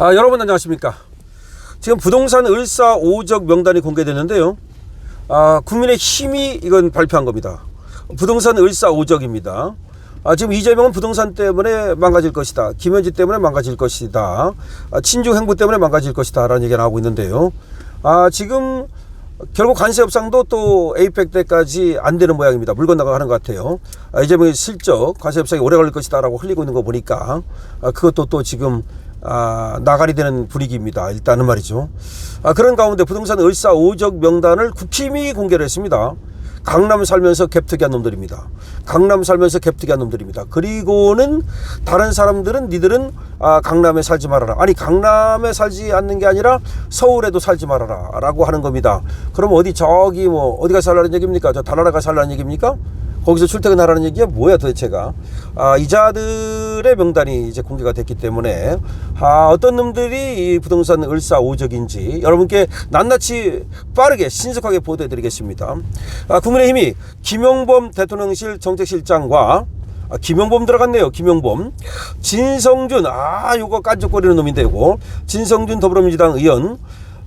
아, 여러분 안녕하십니까. 지금 부동산 을사 5적 명단이 공개됐는데요. 아, 국민의 힘이 이건 발표한 겁니다. 부동산 을사 5적입니다. 아, 지금 이재명은 부동산 때문에 망가질 것이다. 김현지 때문에 망가질 것이다. 아, 친중 행보 때문에 망가질 것이다. 라는 얘기가 나오고 있는데요. 아, 지금 결국 관세 협상도 또 에이펙 때까지 안 되는 모양입니다. 물 건너가는 것 같아요. 아, 이재명이 슬쩍 관세 협상이 오래 걸릴 것이다라고 흘리고 있는 거 보니까 아, 그것도 또 지금 아, 나가리 되는 분위기입니다. 일단은 말이죠. 아, 그런 가운데 부동산 을사 5적 명단을 국힘이 공개를 했습니다. 강남 살면서 갭투기한 놈들입니다. 강남 살면서 갭투기한 놈들입니다. 그리고는 다른 사람들은 니들은 아, 강남에 살지 말아라. 아니 강남에 살지 않는 게 아니라 서울에도 살지 말아라라고 하는 겁니다. 그럼 어디 저기 뭐 어디 가 살라는 얘기입니까? 저 달나라가 살라는 얘기입니까? 거기서 출퇴근하라는 얘기가 뭐야 도대체가 아, 이자들의 명단이 이제 공개가 됐기 때문에 아, 어떤 놈들이 이 부동산 을사 오적인지 여러분께 낱낱이 빠르게 신속하게 보도해 드리겠습니다 아, 국민의힘이 김용범 대통령실 정책실장과 아, 김용범 들어갔네요. 김용범. 진성준, 아, 요거 깐족거리는 놈인데, 요거. 진성준 더불어민주당 의원.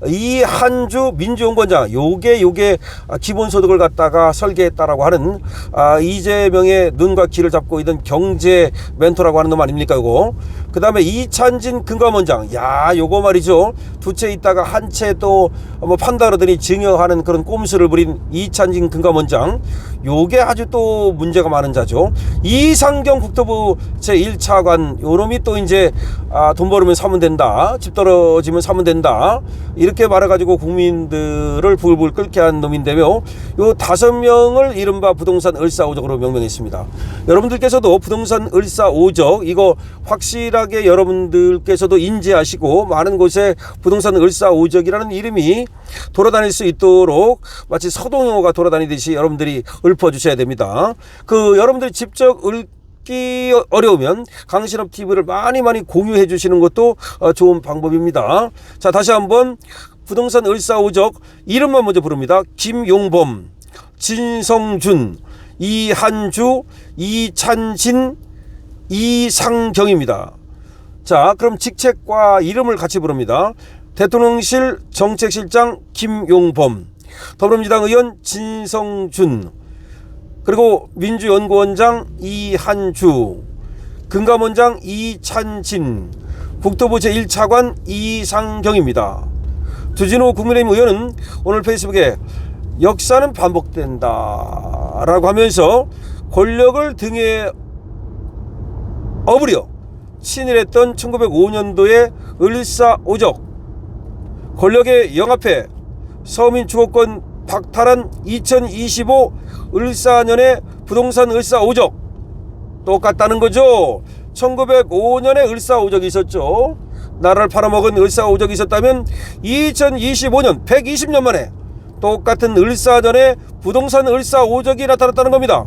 이 한 주 민주연구원장 요게 요게 아, 기본소득을 갖다가 설계했다라고 하는 아, 이재명의 눈과 귀를 잡고 있는 경제 멘토라고 하는 놈 아닙니까 요거 그 다음에 이찬진 금감원장. 야 요거 말이죠. 두 채 있다가 한 채 또뭐 판다 그러더니 증여하는 그런 꼼수를 부린 이찬진 금감원장. 요게 아주 또 문제가 많은 자죠. 이상경 국토부 제1차관. 요놈이 또 이제 아, 돈 벌으면 사면 된다. 집 떨어지면 사면 된다. 이렇게 말해가지고 국민들을 불불 끓게 한 놈인데요. 요 다섯 명을 이른바 부동산 을사오적으로 명명했습니다. 여러분들께서도 부동산 을사오적 이거 확실 하게 여러분들께서도 인지하시고 많은 곳에 부동산 을사오적이라는 이름이 돌아다닐 수 있도록 마치 서동영어가 돌아다니듯이 여러분들이 읊어주셔야 됩니다. 그 여러분들이 직접 읊 듣기 어려우면 강신업 TV를 많이 많이 공유해 주시는 것도 어, 좋은 방법입니다. 자, 다시 한번 부동산 을사오적 이름만 먼저 부릅니다. 김용범, 진성준, 이한주, 이찬진, 이상경입니다. 자, 그럼 직책과 이름을 같이 부릅니다. 대통령실 정책실장 김용범, 더불어민주당 의원 진성준, 그리고 민주연구원장 이한주, 금감원장 이찬진, 국토부 제1차관 이상경입니다. 주진우 국민의힘 의원은 오늘 페이스북에 역사는 반복된다 라고 하면서 권력을 등에 업으려 친일했던 1905년도의 을사오적 권력의 영합해 서민 주거권 박탈한 2025 을사년의 부동산 을사오적 똑같다는 거죠. 1905년에 을사오적이 있었죠. 나라를 팔아먹은 을사오적이 있었다면 2025년 120년 만에 똑같은 을사년에 부동산 을사오적이 나타났다는 겁니다.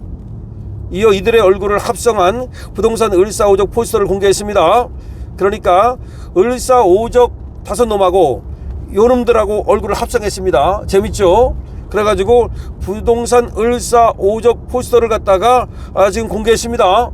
이어 이들의 얼굴을 합성한 부동산 을사오적 포스터를 공개했습니다. 그러니까 을사오적 다섯 놈하고 요놈들하고 얼굴을 합성했습니다. 재밌죠? 그래가지고 부동산 을사오적 포스터를 갖다가 아, 지금 공개했습니다.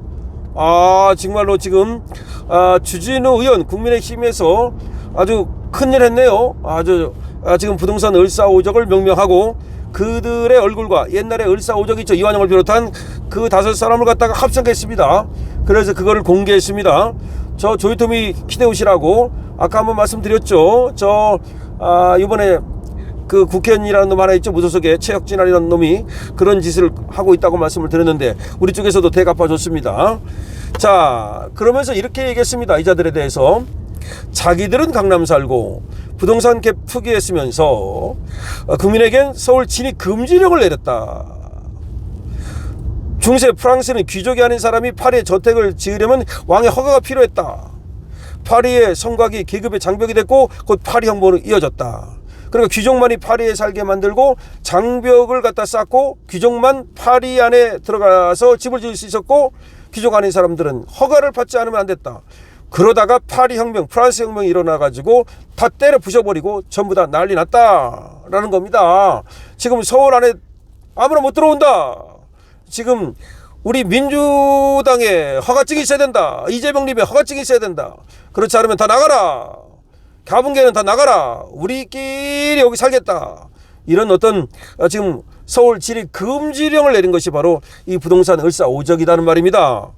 아 정말로 지금 아, 주진우 의원 국민의힘에서 아주 큰일 했네요. 아주 아, 지금 부동산 을사오적을 명명하고 그들의 얼굴과 옛날에 을사오적 있죠 이완영을 비롯한 그 다섯 사람을 갖다가 합성했습니다. 그래서 그거를 공개했습니다. 저 조이토미 키데우시라고 아까 한번 말씀드렸죠. 저 아, 이번에 그 국회의원이라는 놈 하나 있죠 무소속에 최혁진이라는 놈이 그런 짓을 하고 있다고 말씀을 드렸는데 우리 쪽에서도 대갚아줬습니다. 자 그러면서 이렇게 얘기했습니다 이자들에 대해서 자기들은 강남 살고 부동산 갭 투기했으면서 어, 국민에겐 서울 진입 금지령을 내렸다. 중세 프랑스는 귀족이 아닌 사람이 파리에 저택을 지으려면 왕의 허가가 필요했다. 파리의 성곽이 계급의 장벽이 됐고 곧 파리 형보로 이어졌다. 그러니까 귀족만이 파리에 살게 만들고 장벽을 갖다 쌓고 귀족만 파리 안에 들어가서 집을 지을 수 있었고 귀족 아닌 사람들은 허가를 받지 않으면 안 됐다. 그러다가 파리 혁명, 프랑스 혁명이 일어나 가지고 다 때려 부셔버리고 전부 다 난리 났다라는 겁니다. 지금 서울 안에 아무나 못 들어온다. 지금 우리 민주당에 허가증이 있어야 된다. 이재명님의 허가증이 있어야 된다. 그렇지 않으면 다 나가라. 가분계는 다 나가라. 우리끼리 여기 살겠다. 이런 어떤 어, 지금 서울 지리 금지령을 내린 것이 바로 이 부동산 을사 오적이라는 말입니다.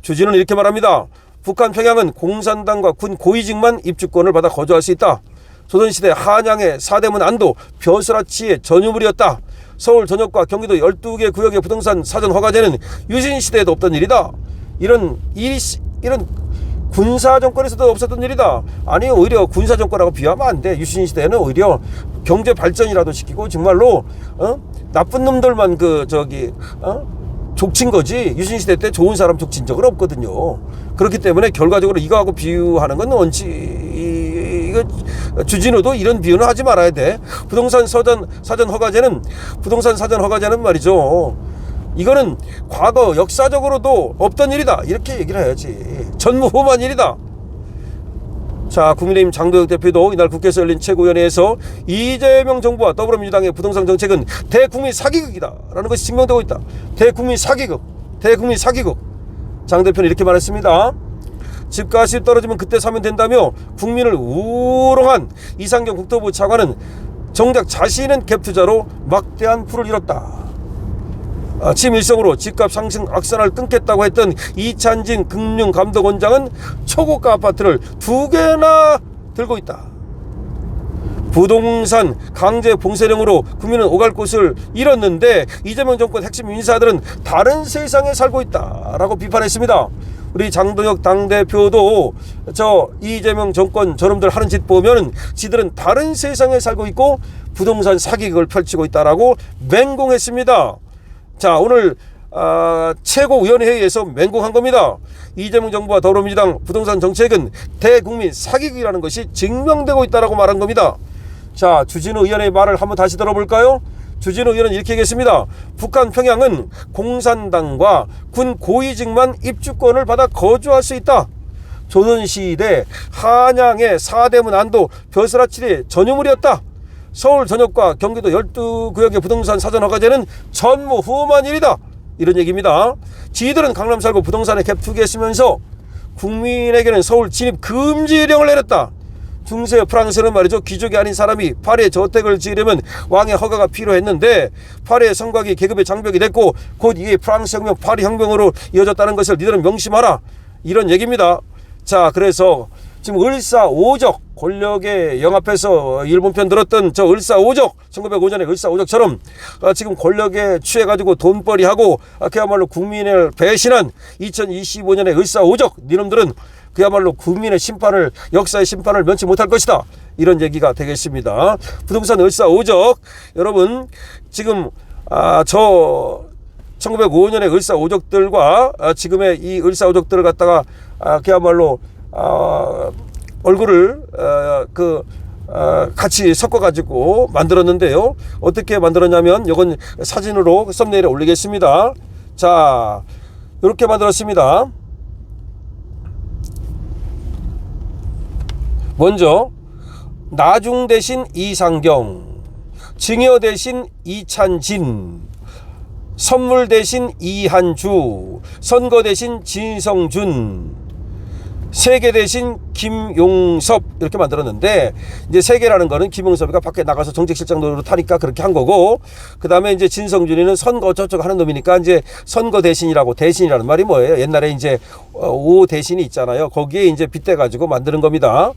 주진은 이렇게 말합니다. 북한 평양은 공산당과 군 고위직만 입주권을 받아 거주할 수 있다. 조선시대 한양의 사대문 안도 벼슬아치의 전유물이었다. 서울 전역과 경기도 12개 구역의 부동산 사전 허가제는 유신 시대에도 없던 일이다. 이런 이 이런 군사 정권에서도 없었던 일이다. 아니 오히려 군사 정권하고 비하면 안 돼. 유신 시대에는 오히려 경제 발전이라도 시키고 정말로 어? 나쁜 놈들만 그 저기 어? 족친 거지 유신 시대 때 좋은 사람 족친 적은 없거든요. 그렇기 때문에 결과적으로 이거하고 비유하는 건 원치 이- 이거 주진우도 이런 비유는 하지 말아야 돼. 부동산 사전 사전 허가제는 부동산 사전 허가제는 말이죠. 이거는 과거 역사적으로도 없던 일이다. 이렇게 얘기를 해야지. 전무후무한 일이다. 자, 국민의힘 장도혁 대표도 이날 국회에서 열린 최고위원회에서 이재명 정부와 더불어민주당의 부동산 정책은 대국민 사기극이다 라는 것이 증명되고 있다. 대국민 사기극, 대국민 사기극. 장 대표는 이렇게 말했습니다. 집값이 떨어지면 그때 사면 된다며 국민을 우롱한 이상경 국토부 차관은 정작 자신은 갭 투자로 막대한 풀을 잃었다. 아침 일성으로 집값 상승 악순환을 끊겠다고 했던 이찬진 금융감독원장은 초고가 아파트를 두 개나 들고 있다. 부동산 강제 봉쇄령으로 국민은 오갈 곳을 잃었는데 이재명 정권 핵심 인사들은 다른 세상에 살고 있다라고 비판했습니다. 우리 장동혁 당대표도 저 이재명 정권 저놈들 하는 짓 보면 지들은 다른 세상에 살고 있고 부동산 사기극을 펼치고 있다라고 맹공했습니다. 자 오늘 아, 최고위원회의에서 맹공한 겁니다. 이재명 정부와 더불어민주당 부동산 정책은 대국민 사기극이라는 것이 증명되고 있다라고 말한 겁니다. 자 주진우 의원의 말을 한번 다시 들어볼까요? 주진우 의원은 이렇게 얘기했습니다. 북한 평양은 공산당과 군 고위직만 입주권을 받아 거주할 수 있다. 조선시대 한양의 사대문 안도 벼슬아치리 전유물이었다. 서울 전역과 경기도 12구역의 부동산 사전 허가제는 전무후무한 일이다. 이런 얘기입니다. 지들은 강남 살고 부동산에 갭 투기했으면서 국민에게는 서울 진입 금지령을 내렸다. 중세 프랑스는 말이죠. 귀족이 아닌 사람이 파리에 저택을 지으려면 왕의 허가가 필요했는데 파리의 성곽이 계급의 장벽이 됐고 곧 이게 프랑스 혁명 파리 혁명으로 이어졌다는 것을 니들은 명심하라. 이런 얘기입니다. 자, 그래서 지금 을사오적 권력의 영합해서 일본 편 들었던 저 을사오적 1905년의 을사오적처럼 아, 지금 권력에 취해가지고 돈벌이하고 아, 그야말로 국민을 배신한 2025년의 을사오적 니놈들은 그야말로 국민의 심판을 역사의 심판을 면치 못할 것이다 이런 얘기가 되겠습니다. 부동산 을사 오적 여러분 지금 아, 저 1905년의 을사 오적들과 아, 지금의 이 을사 오적들을 갖다가 아, 그야말로 아, 얼굴을 어, 그 어, 같이 섞어가지고 만들었는데요. 어떻게 만들었냐면 이건 사진으로 썸네일에 올리겠습니다. 자, 이렇게 만들었습니다. 먼저 나중 대신 이상경, 증여 대신 이찬진, 선물 대신 이한주, 선거 대신 진성준, 세계 대신 김용섭 이렇게 만들었는데 이제 세계라는 거는 김용섭이가 밖에 나가서 정책실장 노릇 타니까 그렇게 한 거고 그 다음에 이제 진성준이는 선거 어쩌고 하는 놈이니까 이제 선거 대신이라고 대신이라는 말이 뭐예요? 옛날에 이제 어, 오 대신이 있잖아요. 거기에 이제 빗대 가지고 만드는 겁니다.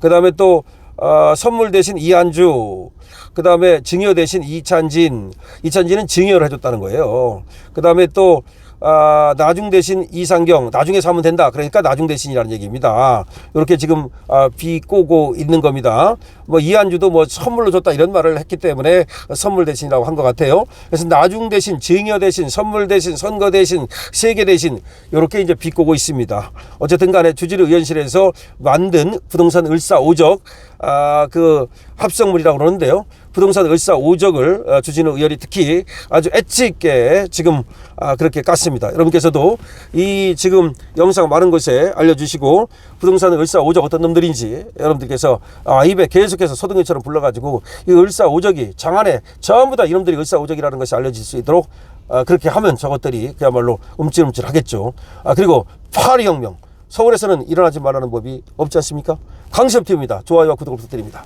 그 다음에 또 어, 선물 대신 이한주, 그 다음에 증여 대신 이찬진, 이찬진은 증여를 해줬다는 거예요. 그 다음에 또 아, 나중 대신 이상경, 나중에 사면 된다. 그러니까 나중 대신이라는 얘기입니다. 이렇게 지금 아, 비꼬고 있는 겁니다. 뭐 이한주도 뭐 선물로 줬다 이런 말을 했기 때문에 선물 대신이라고 한 것 같아요. 그래서 나중 대신, 증여 대신, 선물 대신, 선거 대신, 세계 대신 이렇게 이제 비꼬고 있습니다. 어쨌든 간에 주지르 의원실에서 만든 부동산 을사 오적 아, 그 합성물이라고 그러는데요. 부동산 을사 오적을 어, 주진우 의원이 특히 아주 엣지 있게 지금 아, 그렇게 깠습니다. 여러분께서도 이 지금 영상 많은 곳에 알려주시고 부동산 을사오적 어떤 놈들인지 여러분들께서 아, 입에 계속해서 소등이처럼 불러가지고 이 을사오적이 장안에 전부 다 이놈들이 을사오적이라는 것이 알려질 수 있도록 아, 그렇게 하면 저것들이 그야말로 움찔움찔 하겠죠. 아, 그리고 파리혁명. 서울에서는 일어나지 말라는 법이 없지 않습니까? 강시엽TV입니다. 좋아요와 구독을 부탁드립니다.